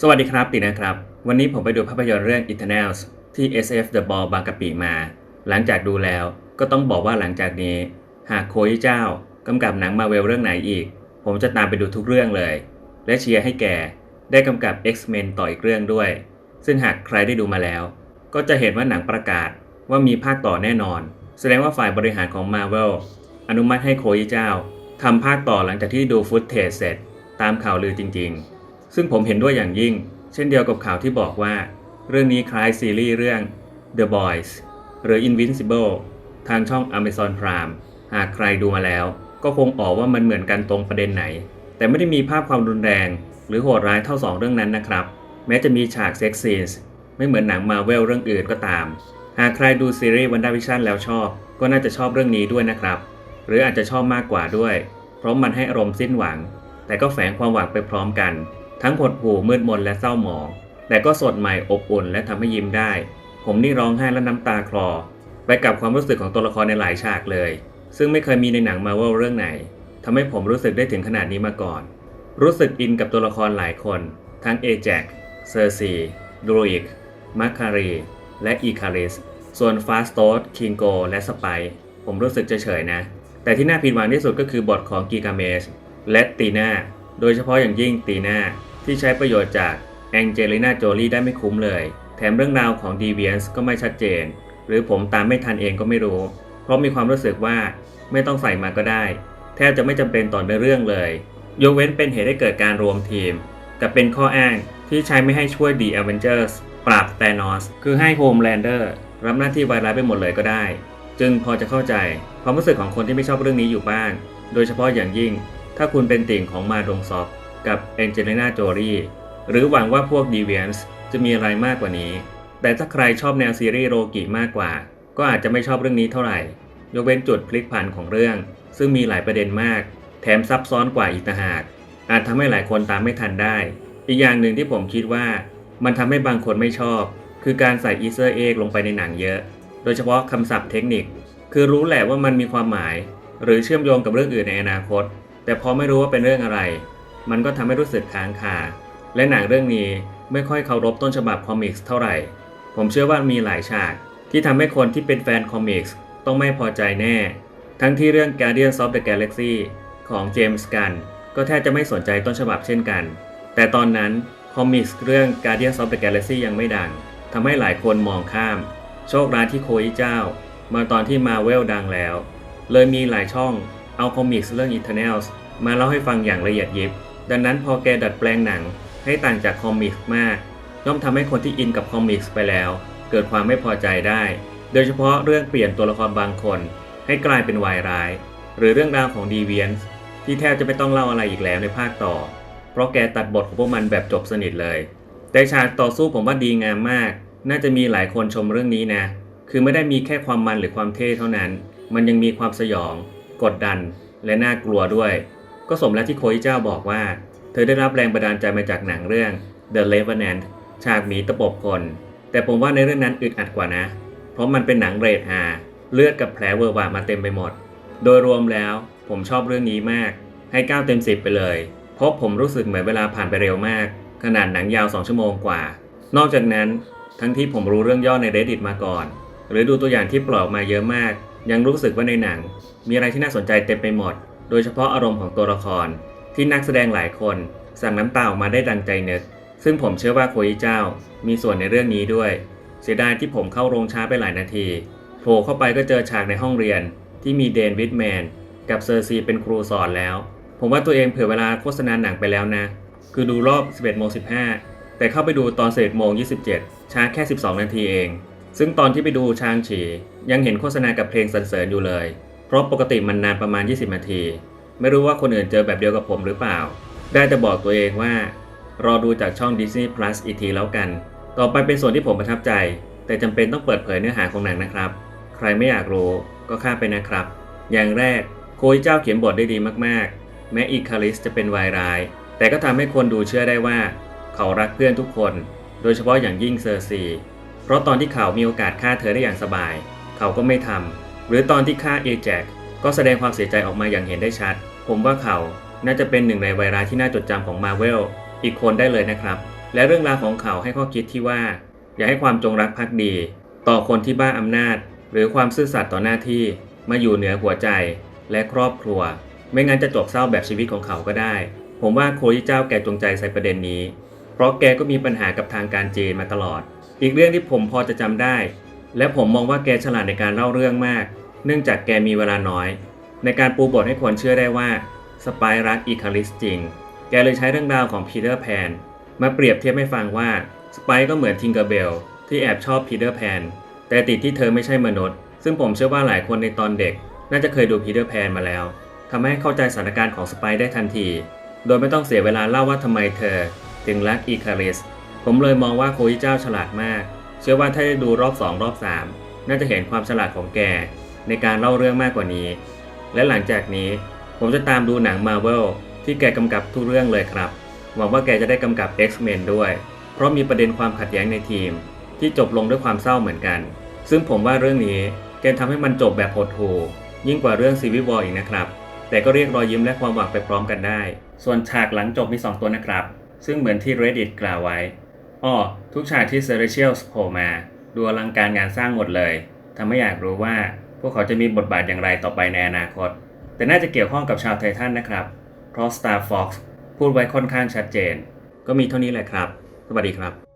สวัสดีครับตินะครับ วันนี้ผมไปดูภาพยนตร์เรื่อง Eternals ที่ SF The Ball บางกะปิมา หลังจากดูแล้วก็ต้องบอกว่าหลังจากนี้ หากโคยเจ้ากำกับหนังมาเวลเรื่องไหนอีก ผมจะตามไปดูทุกเรื่องเลย และเชียร์ให้แกได้กำกับ X-Men ต่ออีกเรื่องด้วย ซึ่งหากใครได้ดูมาแล้ว ก็จะเห็นว่าหนังประกาศว่ามีภาคต่อแน่นอน แสดงว่าฝ่ายบริหารของ Marvel อนุมัติให้โคยเจ้าทำภาคต่อหลังจากที่ดูฟุตเทจเสร็จ ตามข่าวลือจริง ๆ ซึ่งผมเห็นด้วยอย่างยิ่ง เช่นเดียวกับข่าวที่บอกว่า เรื่องนี้คล้ายซีรีส์เรื่อง The Boys หรือ Invincible ทางช่อง Amazon Prime หากใครดูมาแล้ว ก็คงออกว่ามันเหมือนกันตรงประเด็นไหน แต่ไม่ได้มีภาพความรุนแรง หรือโหดร้ายเท่าสองเรื่องนั้นนะครับ แม้จะมีฉากเซ็กซีนส์ไม่เหมือนหนังมาเวลเรื่องอื่นก็ตาม หากใครดูซีรีส์วันดาวิชั่นแล้วชอบ ก็น่าจะชอบเรื่องนี้ด้วยนะครับ หรืออาจจะชอบมากกว่าด้วย เพราะมันให้อารมณ์สิ้นหวัง แต่ก็แฝงความหวังไปพร้อมกัน ทั้งหดหู่มืดมนและเศร้าหมอง แต่ก็สดใหม่อบอุ่นและทำให้ยิ้มได้ ผมนี่ร้องไห้และน้ำตาคลอ ไปกับความรู้สึกของตัวละครในหลายฉากเลย ซึ่งไม่เคยมีในหนังมาเวลเรื่องไหนทำให้ผมรู้สึกได้ถึงขนาดนี้มาก่อน รู้สึกอินกับตัวละครหลายคน ทั้งเอแจ็คเซอร์ซีดรูอิกมาคารี และอีคาริส ส่วนฟาสโตสคิงโก และสไปผมรู้สึกเฉยๆนะ แต่ที่น่าผิดหวังที่สุดก็คือบทของกีกาเมสและตีน่า โดยเฉพาะอย่างยิ่งตีน่าที่ใช้ประโยชน์จากแองเจลิน่าโจลีได้ไม่คุ้มเลย แถมเรื่องราวของดีเวียนส์ก็ไม่ชัดเจน หรือผมตามไม่ทันเองก็ไม่รู้ เพราะมีความรู้สึกว่าไม่ต้องใส่มาก็ได้ แทบจะไม่จำเป็นต่อในเรื่องเลย ยกเว้นเป็นเหตุให้เกิดการรวมทีมกับเป็นข้ออ้างที่ใช้ไม่ให้ช่วย The Avengers ปราบ Thanos คือให้ Homelander รับหน้าที่ไวร้ายไปหมดเลยก็ได้ จึงพอจะเข้าใจความรู้สึกของคนที่ไม่ชอบเรื่องนี้อยู่บ้าง โดยเฉพาะอย่างยิ่ง ถ้าคุณเป็นติ่งของมาดงซอกกับแองเจลิน่าโจลี่หรือหวังว่าพวก d e v i a n s จะมีอะไรมากกว่านี้ แต่ถ้าใครชอบแนวซีรีส์โรกิมากกว่า ก็อาจจะไม่ชอบเรื่องนี้เท่าไหร่ ยกเว้นจุดพลิกผันของเรื่อง ซึ่งมีหลายประเด็นมาก แถมซับซ้อนกว่าอีกต่างหาก อาจทำให้หลายคนตามไม่ทันได้ อีกอย่างหนึ่งที่ผมคิดว่ามันทำให้บางคนไม่ชอบ คือการใส่อีเซอร์เอกลงไปในหนังเยอะ โดยเฉพาะคำศัพท์เทคนิค คือรู้แหละว่ามันมีความหมาย หรือเชื่อมโยงกับเรื่องอื่นในอนาคต แต่พอไม่รู้ว่าเป็นเรื่องอะไร มันก็ทำให้รู้สึกค้างคา และหนังเรื่องนี้ไม่ค่อยเคารพต้นฉบับคอมิกส์เท่าไหร่ ผมเชื่อว่ามีหลายฉาก ที่ทำให้คนที่เป็นแฟนคอมิกส์ต้องไม่พอใจแน่ ทั้งที่เรื่อง Guardians of the Galaxy ของเจมส์กันก็แทบจะไม่สนใจต้นฉบับเช่นกัน แต่ตอนนั้นคอมิกส์เรื่อง Guardians of the Galaxy ยังไม่ดังทำให้หลายคนมองข้าม โชคร้ายที่โคอิเจ้า มาตอนที่มาเวลดังแล้ว เลยมีหลายช่อง เอาคอมิกส์เรื่อง Eternals มาเล่าให้ฟังอย่างละเอียดยิบ ดังนั้นพอแกดัดแปลงหนังให้ต่างจากคอมิกส์มาก ย่อมทำให้คนที่อินกับคอมิกส์ไปแล้ว เกิดความไม่พอใจได้ โดยเฉพาะเรื่องเปลี่ยนตัวละครบางคน ให้กลายเป็นวายร้าย หรือเรื่องราวของดีเวียนที่แทบจะไม่ต้องเล่าอะไรอีกแล้วในภาคต่อ เพราะแกตัดบทของพวกมันแบบจบสนิทเลย แต่ฉากต่อสู้ผมว่าดีงามมาก น่าจะมีหลายคนชมเรื่องนี้นะ คือไม่ได้มีแค่ความมันหรือความเท่เท่านั้น มันยังมีความสยอง กดดันและน่ากลัวด้วย ก็สมแล้วที่โคอิเจ้าบอกว่า เธอได้รับแรงบันดาลใจมาจากหนังเรื่อง The Revenant ฉากหมีตะปบคน แต่ผมว่าในเรื่องนั้นอึดอัดกว่านะ เพราะมันเป็นหนังเรทอาเลือดกับแผลเวอร์วามาเต็มไปหมด โดยรวมแล้วผมชอบเรื่องนี้มาก ให้ 9 เต็ม 10 ไปเลย เพราะผมรู้สึกเหมือนเวลาผ่านไปเร็วมาก ขนาดหนังยาว 2 ชั่วโมงกว่า นอกจากนั้น ทั้งที่ผมรู้เรื่องย่อใน Reddit มาก่อน หรือดูตัวอย่างที่ปล่อยออกมาเยอะมาก ยังรู้สึกว่าในหนัง มีอะไรที่น่าสนใจเต็มไปหมด โดยเฉพาะอารมณ์ของตัวละคร ที่นักแสดงหลายคนสั่งน้ำตาออกมาได้ดังใจนึก ซึ่งผมเชื่อว่าโคอิเจ้า มีส่วนในเรื่องนี้ด้วย เสียดายที่ผมเข้าโรงช้าไปหลายนาทีโผล่เข้าไปก็เจอฉากในห้องเรียน ที่มีเดนวิดแมนกับเซอร์ซีเป็นครูสอนแล้ว ผมว่าตัวเองเผื่อเวลาโฆษณาหนังไปแล้วนะ คือดูรอบ 11โมง15 แต่เข้าไปดูตอน11โมง27 ช้าแค่ 12 นาทีเอง ซึ่งตอนที่ไปดูชางฉียังเห็นโฆษณากับเพลงสรรเสริญอยู่เลย เพราะปกติมันนานประมาณ 20 นาที ไม่รู้ว่าคนอื่นเจอแบบเดียวกับผมหรือเปล่า ได้แต่บอกตัวเองว่า รอดูจากช่อง Disney Plus อีกทีแล้วกัน ต่อไปเป็นส่วนที่ผมประทับใจ แต่จำเป็นต้องเปิดเผยเนื้อหาของหนังนะครับ ใครไม่อยากรู้ก็ข้ามไปนะครับ อย่างแรกโคอิเจ้าเขียนบทได้ดีมากๆ แม้อีคาริสจะเป็นวายร้าย แต่ก็ทำให้คนดูเชื่อได้ว่า เขารักเพื่อนทุกคน โดยเฉพาะอย่างยิ่งเซอร์ซี เพราะตอนที่เขามีโอกาสฆ่าเธอได้อย่างสบาย เขาก็ไม่ทำหรือตอนที่ฆ่าเอแจคก็แสดงความเสียใจออกมาอย่างเห็นได้ชัด ผมว่าเขาน่าจะเป็นหนึ่งในไวร้าที่น่าจดจำของมาเวลอีกคนได้เลยนะครับ และเรื่องราวของเขาให้ข้อคิดที่ว่า อย่าให้ความจงรักภักดี ต่อคนที่บ้าอำนาจ หรือความซื่อสัตย์ต่อหน้าที่มาอยู่เหนือหัวใจและครอบครัว ไม่งั้นจะจบเศร้าแบบชีวิตของเขาก็ได้ ผมว่าโคยิเจ้าแกจงใจใส่ประเด็นนี้ เพราะแกก็มีปัญหากับทางการจีนมาตลอด อีกเรื่องที่ผมพอจะจำได้ และผมมองว่าแกฉลาดในการเล่าเรื่องมาก เนื่องจากแกมีเวลาน้อย ในการปูบทให้คนเชื่อได้ว่าสไปายรักอีคาริสจริง แกเลยใช้เรื่องราวของพีเตอร์แพนมาเปรียบเทียบให้ฟังว่าสไปก็เหมือนทิงเกอร์เบลที่แอบชอบพีเตอร์แพนแต่ติดที่เธอไม่ใช่มนุษย์ ซึ่งผมเชื่อว่าหลายคนในตอนเด็ก น่าจะเคยดูพีเตอร์แพนมาแล้วทำให้เข้าใจสถานการณ์ของสไปได้ทันที โดยไม่ต้องเสียเวลาเล่าว่าทำไมเธอ ถึงรักอีคาริส ผมเลยมองว่าโคอิเจ้าฉลาดมาก เชื่อว่าถ้าได้ดูรอบ 2 รอบ 3 น่าจะเห็นความฉลาดของแก ในการเล่าเรื่องมากกว่านี้ และหลังจากนี้ผมจะตามดูหนังมาเวลที่แกกำกับทุกเรื่องเลยครับ หวังว่าแกจะได้กำกับ X-Men ด้วย เพราะมีประเด็นความขัดแย้งในทีม ที่จบลงด้วยความเศร้าเหมือนกัน ซึ่งผมว่าเรื่องนี้แกทำให้มันจบแบบโหดหูยิ่งกว่าเรื่องซีวิวออีกนะครับ แต่ก็เรียกรอยยิ้มและความหวังไปพร้อมกันได้ ส่วนฉากหลังจบมี 2 ตัวนะครับ ซึ่งเหมือนที่ Reddit กล่าวไว้ อ้อทุกฉากที่เซเรเชียลโผล่มาดูอลังการงานสร้างหมดเลยทำให้อยากรู้ว่าพวกเขาจะมีบทบาทอย่างไรต่อไปในอนาคต แต่น่าจะเกี่ยวข้องกับชาวไททันนะครับ เพราะ Star Fox พูดไว้ค่อนข้างชัดเจน ก็มีเท่านี้แหละครับ สวัสดีครับ